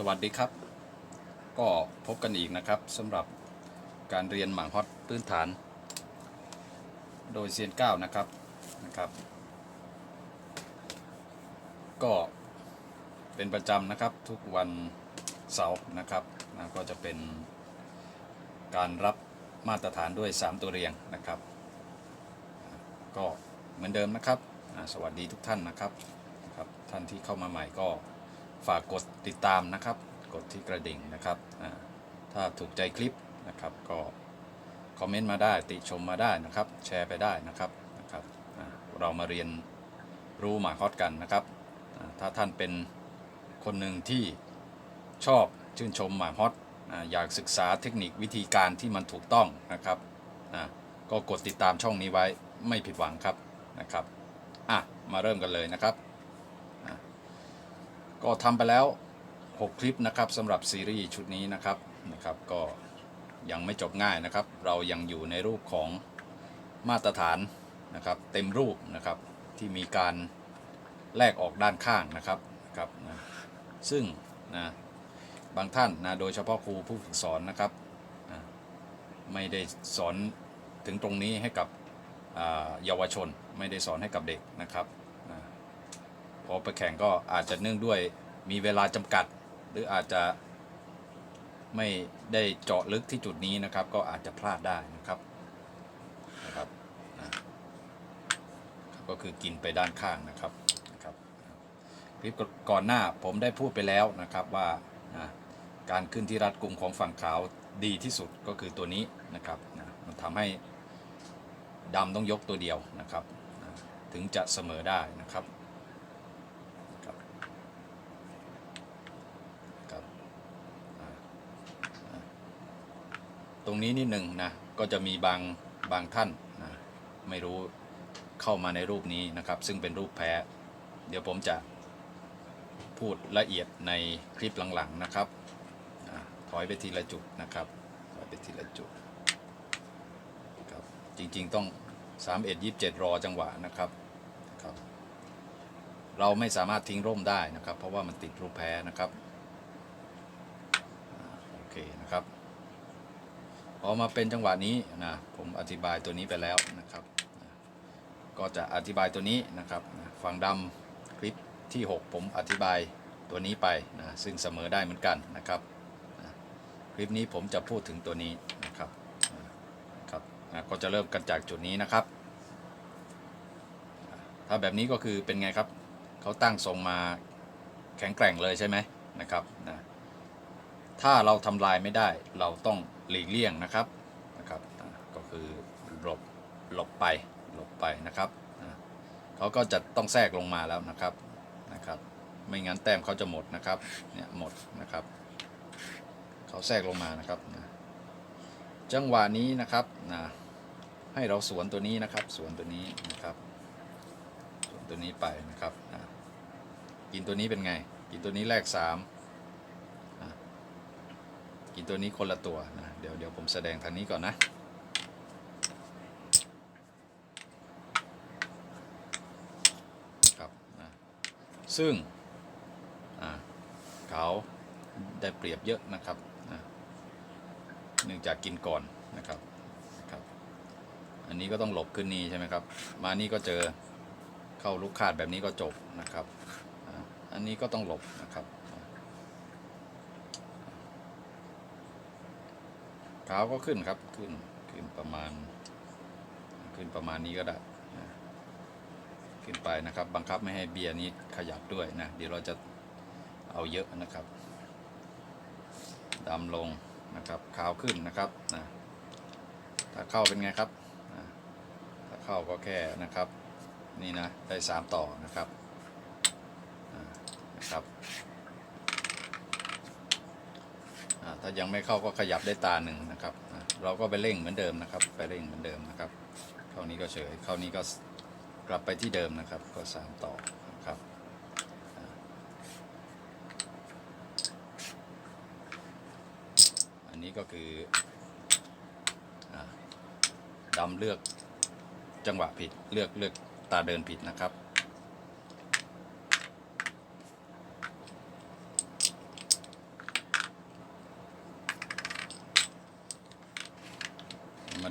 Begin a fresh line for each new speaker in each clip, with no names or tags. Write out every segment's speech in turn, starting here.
สวัสดีครับ ก็พบกันอีกนะครับสำหรับการเรียนหมางฮอตพื้นฐาน โดยเซียนเก้านะครับนะครับ ก็เป็นประจำนะครับทุกวันเสาร์นะครับนะก็จะเป็นการรับมาตรฐานด้วย 3 ตัวเรียงนะครับ ก็เหมือนเดิมนะครับ สวัสดีทุกท่านนะครับครับ ท่านที่เข้ามาใหม่ก็ ฝากกดติดตามนะครับ กดที่กระดิ่งนะครับถ้าถูกใจคลิปนะครับก็คอมเมนต์มาได้ติชมมาได้นะครับ แชร์ไปได้นะครับนะครับเรามาเรียนรู้หมาฮอตกันนะครับ ถ้าท่านเป็นคนหนึ่งที่ชอบชื่นชมหมาฮอตอยากศึกษาเทคนิควิธีการที่มันถูกต้องนะครับก็กดติดตามช่องนี้ไว้ไม่ผิดหวังครับนะครับอะมาเริ่มกันเลยนะครับ ก็ทำไปแล้ว 6 คลิปนะครับสำหรับซีรีส์ชุดนี้นะครับนะครับก็ยังไม่จบง่ายนะครับ เรายังอยู่ในรูปของมาตรฐานนะครับเต็มรูปนะครับที่มีการแลกออกด้านข้างนะครับครับนะซึ่งนะบางท่านนะโดยเฉพาะครูผู้ฝึกสอนนะครับนะไม่ได้สอนถึงตรงนี้ให้กับเยาวชน ไม่ได้สอนให้กับเด็กนะครับ พอไปแข่งก็อาจจะเนื่องด้วยมีเวลาจำกัด หรืออาจจะไม่ได้เจาะลึกที่จุดนี้นะครับ ก็อาจจะพลาดได้นะครับนะครับนะก็คือกินไปด้านข้างนะครับนะครับคลิปก่อนหน้าผมได้พูดไปแล้วนะครับว่านะการขึ้นที่รัดกลุ่มของฝั่งขาวดีที่สุดก็คือตัวนี้นะครับนะมันทำให้ดำต้องยกตัวเดียวนะครับนะถึงจะเสมอได้นะครับครับครับอ่าอ่า ตรงนี้นิดหนึ่งนะ ก็จะมีบางบางท่านนะไม่รู้เข้ามาในรูปนี้นะครับ ซึ่งเป็นรูปแพ้ เดี๋ยวผมจะพูดละเอียดในคลิปหลังๆนะครับถอยไปทีละจุดนะครับถอยไปทีละจุดครับจริงๆต้อง3 1 27 รอจังหวะนะครับครับ เราไม่สามารถทิ้งร่มได้นะครับ เพราะว่ามันติดรูปแพ้นะครับโอเคนะครับ อมาเป็นจังหวะนี้นะผมอธิบายตัวนี้ไปแล้วนะครับ ก็จะอธิบายตัวนี้นะครับฝั่งดำคลิปที่ 6 ผมอธิบายตัวนี้ไปนะซึ่งเสมอได้เหมือนกันนะครับคลิปนี้ผมจะพูดถึงตัวนี้นะครับครับนะก็จะเริ่มกันจากจุดนี้นะครับ ถ้าแบบนี้ก็คือเป็นไงครับเขาตั้งทรงมาแข็งแกร่งเลยใช่ไหมนะครับนะ ถ้าเราทำลายไม่ได้ เราต้องหลีกเลี่ยงนะครับนะครับ ก็คือหลบหลบไปหลบไปนะครับเขาก็จะต้องแทรกลงมาแล้วนะครับนะครับ ไม่งั้นแต้มเขาจะหมดนะครับเนี่ยหมดนะครับเขาแทรกลงมานะครับนะจังหวะนี้นะครับนะให้เราสวนตัวนี้นะครับ สวนตัวนี้นะครับ สวนตัวนี้ไปนะครับอะกินตัวนี้เป็นไง กินตัวนี้แรกสาม กินตัวนี้คนละตัวนะเดี๋ยวเดี๋ยวผมแสดงทางนี้ก่อนนะครับนะซึ่งอะเขาได้เปรียบเยอะนะครับนะเนื่องจากกินก่อนนะครับครับ อันนี้ก็ต้องหลบขึ้นนี่ใช่ไหมครับ มานี่ก็เจอเข้าลูกคาดแบบนี้ก็จบนะครับ อันนี้ก็ต้องหลบนะครับ ขาวก็ขึ้นครับขึ้นขึ้นประมาณ ขึ้นประมาณนี้ก็ได้นะขึ้นไปนะครับ บังคับไม่ให้เบียร์นี้ขยับด้วยนะเดี๋ยวเราจะเอาเยอะนะครับดำลงนะครับขาวขึ้นนะครับนะถ้าเข้าเป็นไงครับนะถ้าเข้าก็แค่นะครับนี่นะได้ 3 ต่อนะครับนะครับ ถ้ายังไม่เข้าก็ขยับได้ตาหนึ่งนะครับ เราก็ไปเร่งเหมือนเดิมนะครับ ไปเร่งเหมือนเดิมนะครับ เข้านี้ก็เฉย เข้านี้ก็กลับไปที่เดิมนะครับ ก็3ต่อนะครับอันนี้ก็คืออ่าดำเลือกจังหวะผิดเลือกเลือกตาเดินผิดนะครับ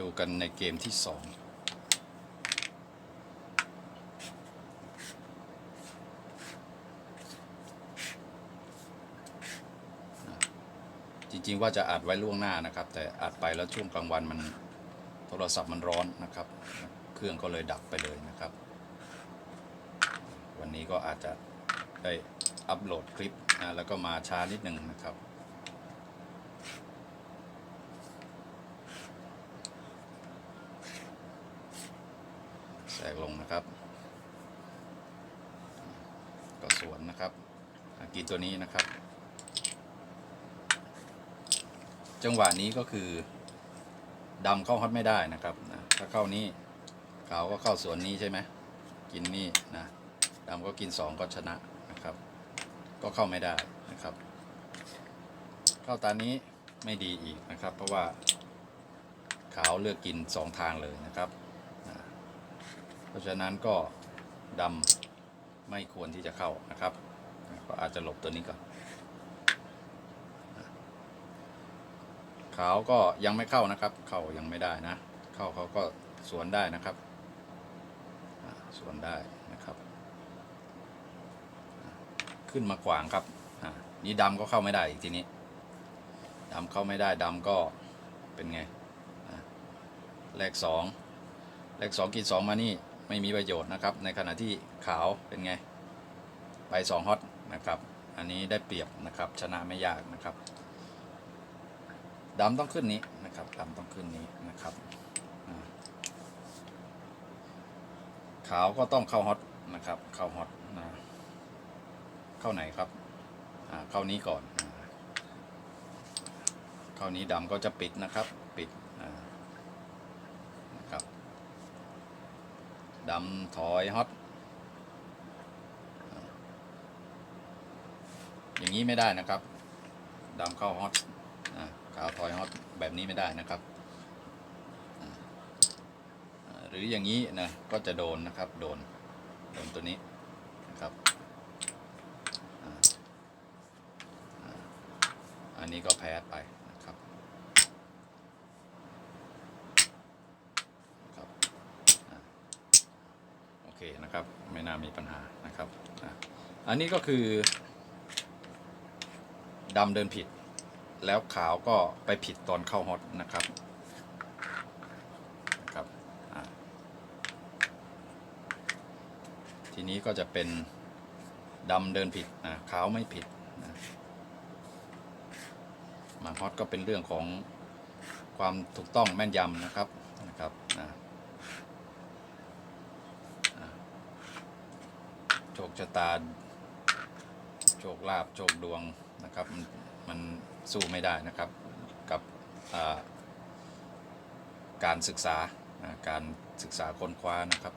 ดูกันในเกมที่สองจริงๆว่าจะอัดไว้ล่วงหน้านะครับ แต่อัดไปแล้วช่วงกลางวันมันโทรศัพท์มันร้อนนะครับ เครื่องก็เลยดับไปเลยนะครับ วันนี้ก็อาจจะได้อัปโหลดคลิปนะแล้วก็มาช้านิดนึงนะครับ แทร กลงนะครับ ก็สวนนะครับกินตัวนี้นะครับ จังหวะนี้ก็คือดำเข้าฮอตไม่ได้นะครับนะถ้าเข้านี้ขาวก็เข้าสวนนี้ใช่ไหมกินนี่นะดำก็กินสองก็ชนะนะครับ ก็เข้าไม่ได้นะครับ เข้าตานี้ไม่ดีอีกนะครับ เพราะว่าขาวเลือกกินสองทางเลยนะครับ เพราะฉะนั้นก็ดำไม่ควรที่จะเข้านะครับ ก็อาจจะหลบตัวนี้ก่อนขาวก็ยังไม่เข้านะครับ เข้ายังไม่ได้นะ เข้าเขาก็สวนได้นะครับสวนได้นะครับ ขึ้นมาขวางครับนี่ดำก็เข้าไม่ได้อีกทีนี้ดำเข้าไม่ได้ดำก็เป็นไงอ่าแรกสองแรกสองกินสองมานี่ ไม่มีประโยชน์นะครับ ในขณะที่ขาวเป็นไง ไปสองฮอตนะครับ อันนี้ได้เปรียบนะครับ ชนะไม่ยากนะครับดำต้องขึ้นนี้นะครับดำต้องขึ้นนี้นะครับขาวก็ต้องเข้าฮอตนะครับ เข้าฮอตนะเข้าไหนครับอ่าเข้านี้ก่อนเข้านี้ดำก็จะปิดนะครับ ปิดอ่านะครับ ดำถอยฮอตอย่างนี้ไม่ได้นะครับดำเข้าฮอตขาวถอยฮอตแบบนี้ไม่ได้นะครับหรืออย่างนี้นะก็จะโดนนะครับโดนโดนตัวนี้นะครับอันนี้ก็แพ้ไปนะครับครับอ่าโอเค นะครับ ไม่น่ามีปัญหานะครับอันนี้ก็คือดำเดินผิด แล้วขาวก็ไปผิดตอนเข้าฮอตนะครับนะครับทีนี้ก็จะเป็นดำเดินผิดนะขาวไม่ผิดนะมาฮอตก็เป็นเรื่องของความถูกต้องแม่นยำนะครับนะครับอ่าอ่าโชคชะตา โชคลาภโชคดวงนะครับ มันมันสู้ไม่ได้นะครับกับการศึกษาการศึกษาค้นคว้านะครับ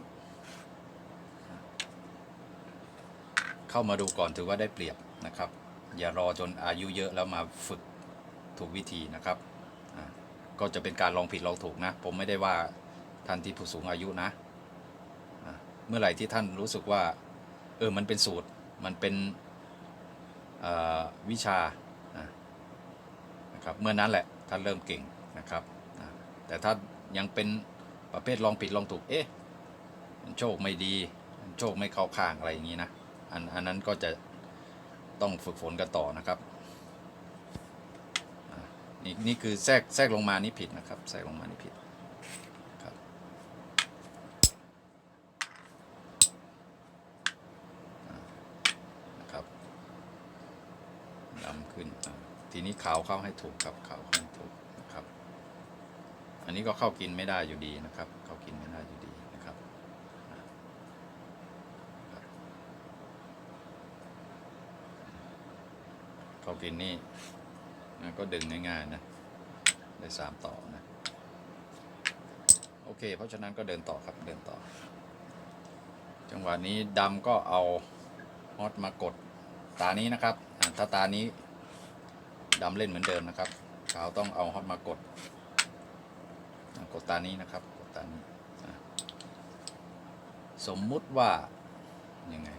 เข้ามาดูก่อนถือว่าได้เปรียบนะครับ อย่ารอจนอายุเยอะแล้วมาฝึกถูกวิธีนะครับ ก็จะเป็นการลองผิดลองถูกนะ ผมไม่ได้ว่าท่านที่ผู้สูงอายุนะ เมื่อไหร่ที่ท่านรู้สึกว่า ออมันเป็นสูตรมันเป็นวิชานะครับเมื่อนั้นแหละท่านเริ่มเก่งนะครับนะแต่ถ้ายังเป็นประเภทลองผิดลองถูกเอ๊ะมันโชคไม่ดีโชคไม่เข้าข้างอะไรอย่างนี้นะอันอันนั้นก็จะต้องฝึกฝนกันต่อนะครับนี่นี่คือแทรกแทรกลงมานี่ผิดนะครับแทรกลงมานี่ผิดครับอะนะครับ ดำขึ้นอะ ทีนี้ขาวเข้าให้ถูกครับขาวเข้าให้ถูกนะครับ อันนี้ก็เข้ากินไม่ได้อยู่ดีนะครับ เข้ากินไม่ได้อยู่ดีนะครับ เข้ากินนี่นะก็ดึงง่ายๆนะได้สามต่อนะ โอเค เพราะฉะนั้นก็เดินต่อครับเดินต่อ จังหวะนี้ดำก็เอาฮอตมากดตานี้นะครับ ถ้าตานี้ ดำเล่นเหมือนเดิมนะครับ ขาวต้องเอาฮอตมากด กดตานี้นะครับ กดตานี้ สมมุติว่า ยังไง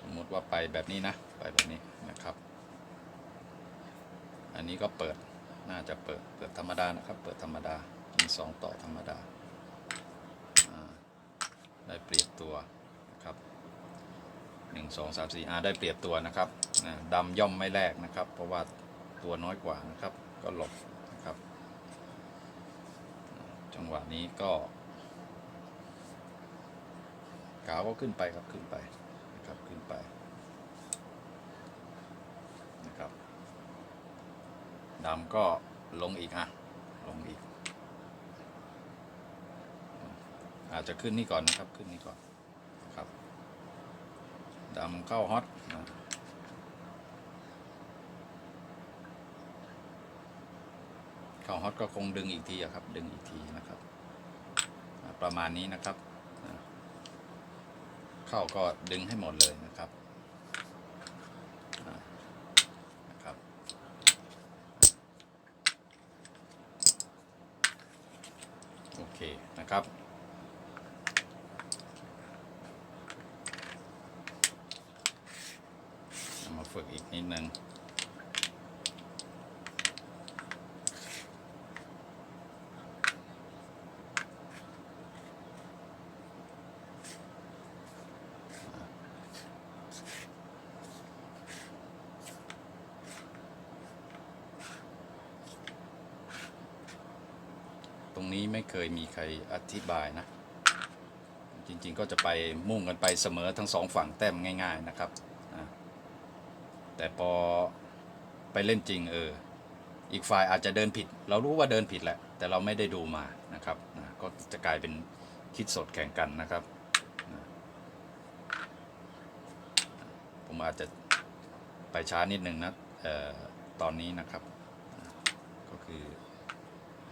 สมมุติว่าไปแบบนี้นะ ไปแบบนี้นะครับ อันนี้ก็เปิด น่าจะเปิด เปิดธรรมดานะครับ เปิดธรรมดามีสองต่อธรรมดา ได้เปรียบตัว หนึ่งสองสามสี่อ่าได้เปรียบตัวนะครับดำย่อมไม่แลกนะครับ เพราะว่าตัวน้อยกว่านะครับ ก็หลบนะครับ จังหวะนี้ก็ขาวก็ขึ้นไปครับขึ้นไปนะครับขึ้นไปนะครับดำก็ลงอีกอะลงอีก อาจจะขึ้นนี่ก่อนนะครับขึ้นนี่ก่อน ดำเข้าฮอตนะเข้าฮอตก็คงดึงอีกทีอะครับ ดึงอีกทีนะครับ ประมาณนี้นะครับนะเข้าก็ดึงให้หมดเลยนะครับนะครับ โอเคนะครับ เอามา ฝึกอีกนิดนึงตรงนี้ไม่เคยมีใครอธิบายนะ จริงๆก็จะไปมุ่งกันไปเสมอทั้งสองฝั่งแต้มง่าย ๆ นะครับ แต่พอไปเล่นจริงเออ อีกฝ่ายอาจจะเดินผิด เรารู้ว่าเดินผิดแหละ แต่เราไม่ได้ดูมานะครับนะก็จะกลายเป็นคิดสดแข่งกันนะครับนะผมอาจจะไปช้านิดนึงนะเอ่อตอนนี้นะครับนะก็คือ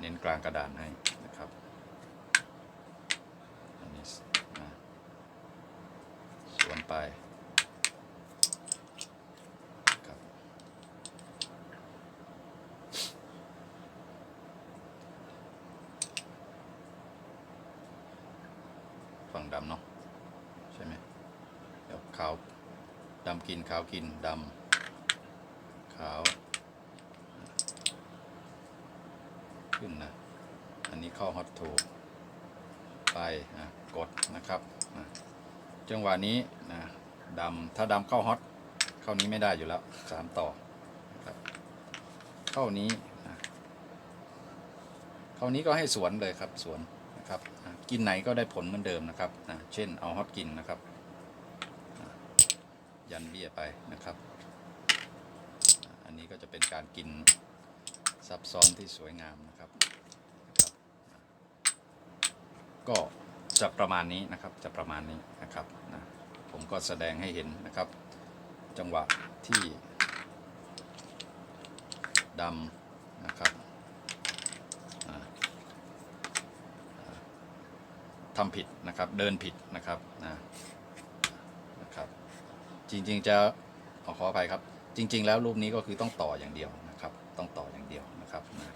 เน้นกลางกระดานให้นะครับอันนี้นะสวนไปครับ ฝั่งดำเนาะใช่ไหมเดี๋ยวขาว ดำกินขาวกินดำขาว ขึ้นนะ อันนี้เข้าฮอตทูไปอะกดนะครับจังหวะนี้นะดำถ้าดำเข้าฮอตเข้านี้ไม่ได้อยู่แล้วสามต่อครับเข้านี้นะเข้านี้ก็ให้สวนเลยครับสวนนะครับกินไหนก็ได้ผลเหมือนเดิมนะครับอะเช่นเอาฮอตกินนะครับ ยันเบี้ยไปนะครับ อันนี้ก็จะเป็นการกินซับซ้อนที่สวยงามนะครับนะครับ ก็จะประมาณนี้นะครับจะประมาณนี้นะครับนะผมก็แสดงให้เห็นนะครับ จังหวะที่ดำนะครับทำผิดนะครับเดินผิดนะครับนะนะ จริง ๆ จะขอขออภัยครับ จริง ๆ แล้วรูปนี้ก็คือต้องต่ออย่างเดียวนะครับ ต้องต่ออย่างเดียวนะครับนะ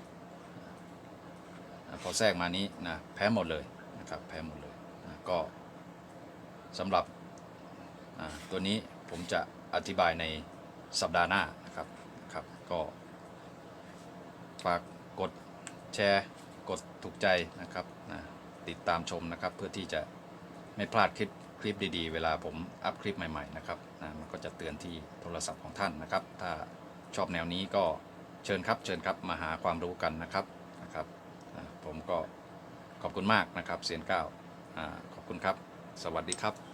พอแทรกมานี้นะแพ้หมดเลยนะครับแพ้หมดเลยนะก็สำหรับตัวนี้ผมจะอธิบายในสัปดาห์หน้านะครับครับก็ฝากกดแชร์กดถูกใจนะครับนะติดตามชมนะครับ เพื่อที่จะไม่พลาดคลิปคลิปดีๆ เวลาผมอัพคลิปใหม่ ๆ นะครับ นะมันก็จะเตือนที่โทรศัพท์ของท่านนะครับ ถ้าชอบแนวนี้ก็เชิญครับเชิญครับมาหาความรู้กันนะครับนะครับนะผมก็ขอบคุณมากนะครับเซียนเก้าอ่าขอบคุณครับ สวัสดีครับ